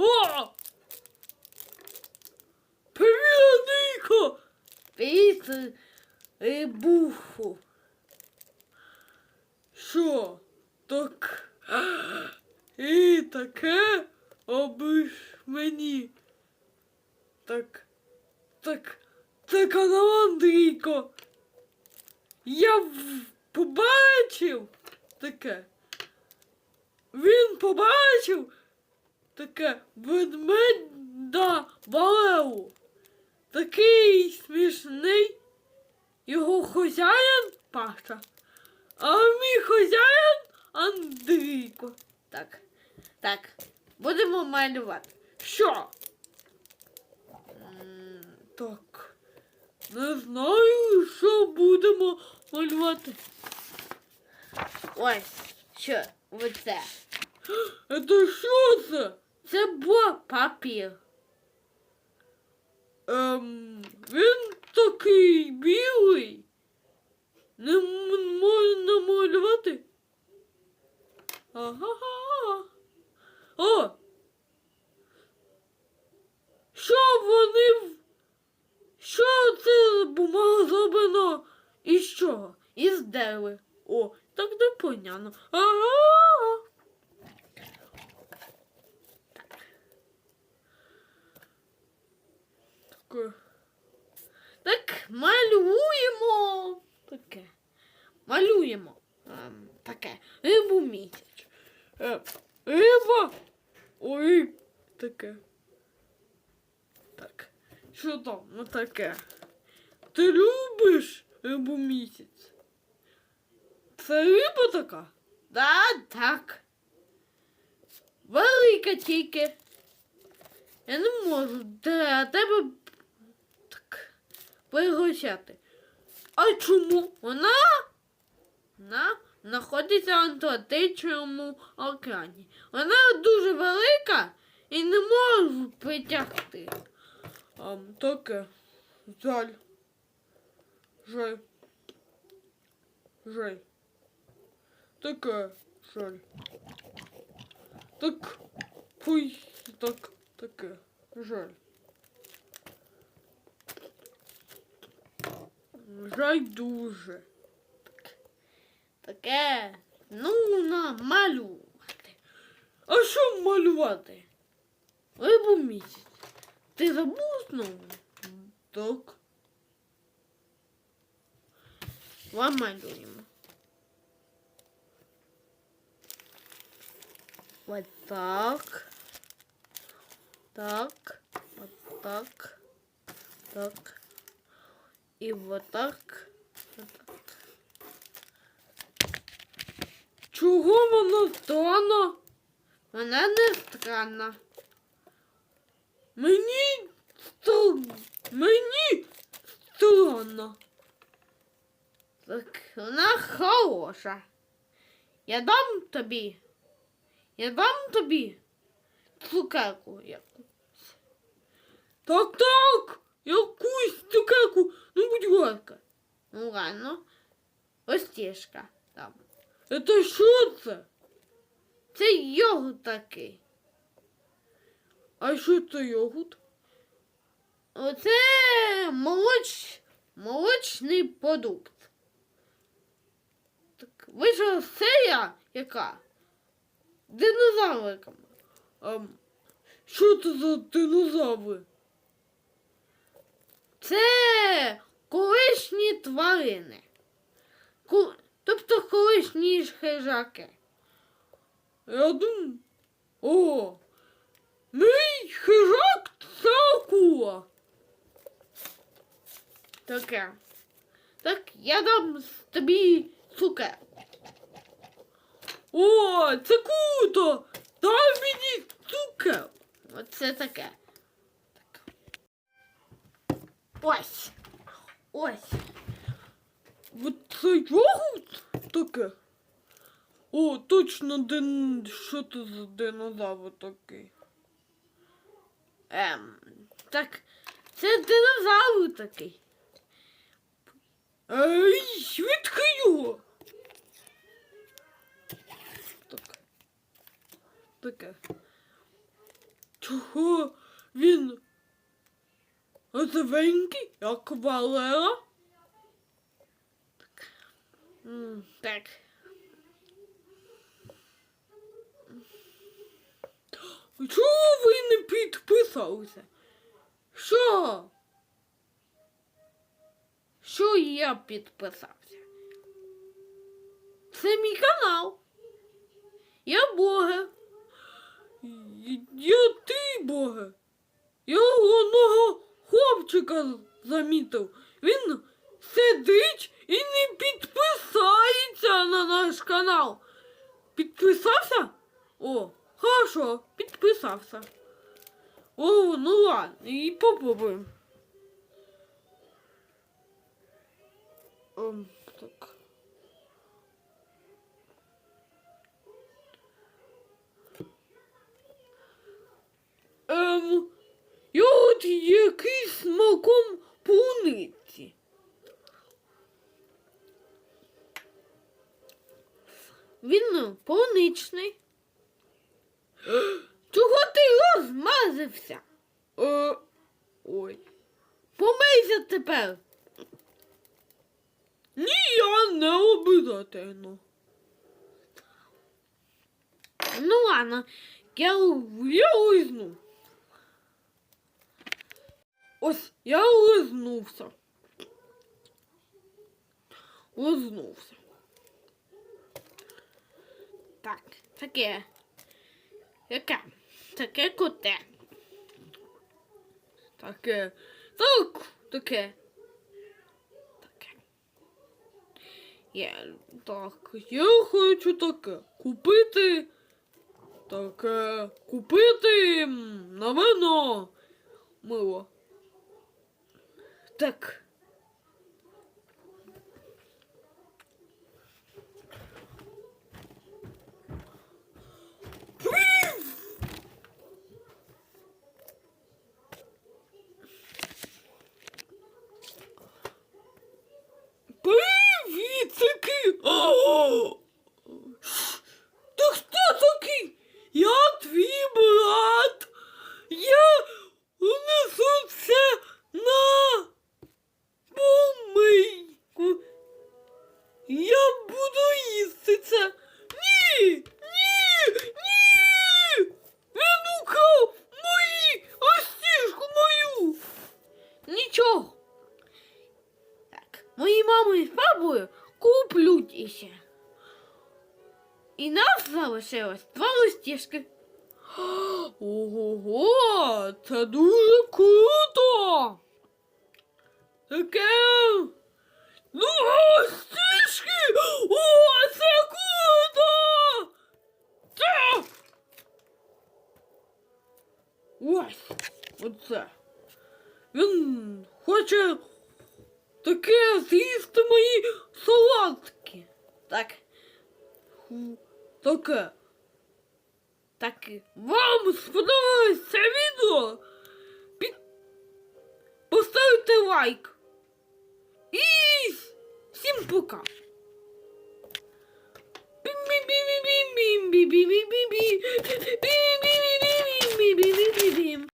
О! Привіт, Ніко! Привіт, е, Буфу. Що? Так. І таке обиш мені. Так. Так. Це канал Андрійко. Я побачив таке. Він побачив таке ведмедя Валеву. Такий смішний. Його хазяїн Паша. А мій хазяїн Андрійко. Так. Так. Будемо малювати. Що? Так. Не знаю, що будемо малювати. Ось. Що? Оце. Це що це? Це бо папір. Ем, він такий білий. Не можна малювати. Ага. О! Що вони. Що це бумага зроблена? І що? Із дерева. О, так непонятно. Ага. Таке. Так, малюємо. Таке. Малюємо. Ем, таке. Рибу місяць. Е, риба. Ой, таке. Так. Що там? Ну таке. Ти любиш рибу місяць? Це риба така? Да, так. Велика тільки. Я не можу для тебе так пригощати. А чому? Вона, вона знаходиться в Атлантичному океані. Вона дуже велика і не можу притягти. А, таке. Жаль. Жаль. Жаль. Таке. Жаль. Так. Фуй. Так. Таке. Жаль. Жаль дуже. Таке ну намалювати. А що малювати? Рибу місяць. Ти забув знову? Так. Намалюємо. Вот так. Так. Вот так. Так. И вот так. Чого воно странно? Вона не странна. Мені странно. Мені странно. Так, вона хороша. Я дам тобі. Я дам тобі цукерку. яку. Так, так. Якусь цукерку. Ну, будь ласка. Ну ладно. Ось тішка там. Це що це? Це йогурт такий. А що це йогурт? Оце молоч... молочний продукт. Так, вийшла серія яка? Динозавриками. Ем, що це за динозаври? Це колишні тварини. Ку... Тобто колишні ж хижаки. Я думаю. О! Мій хижак це акула. Таке. Так, я дам тобі цукерку. О, це круто! Дай мені цукер. Оце таке. Так. Ось. Ось. Вот це йогурт таке. О, точно дин... Що це за динозавр такий? Ем. Так, це динозавр такий. Ей, швидко його. Так. Таке. Чого він розовенький, як Валера? Так. Чого ви не підписалися? Що? Що я підписався? Це мій канал. Я. Й- Я ти, Боже. Я одного хлопчика замітив. Він сидить і не підписається на наш канал. Підписався? О, хорошо, підписався. О, ну ладно, і попробуємо. Ем, так. Ем, я от якийсь смаком полуниці. Він ну, полуничний. Чого ти розмазався? Е, ой. Помийся тепер. Ні, я не обидательно. Ну ладно, я Я лизну. Ось я лизнувся. Лизнувся. Так, таке. Яке? Таке коте. Таке. Так, таке. Таке. Я Так, я хочу таке. Купити. Таке. Купити на вино. Мило. так. Oh! нас залишилось два листішки. Ого, це дуже круто. Таке. Ну, стішки! О, це круто! Це! Ось, оце. Він хоче таке з'їсти мої салатки. Так, Ху, Таке. так. Вам сподобалось це відео? Під... Поставте лайк. І всім пока. Бім-бім-бім-бім-бім-бім-бім-бім-бім.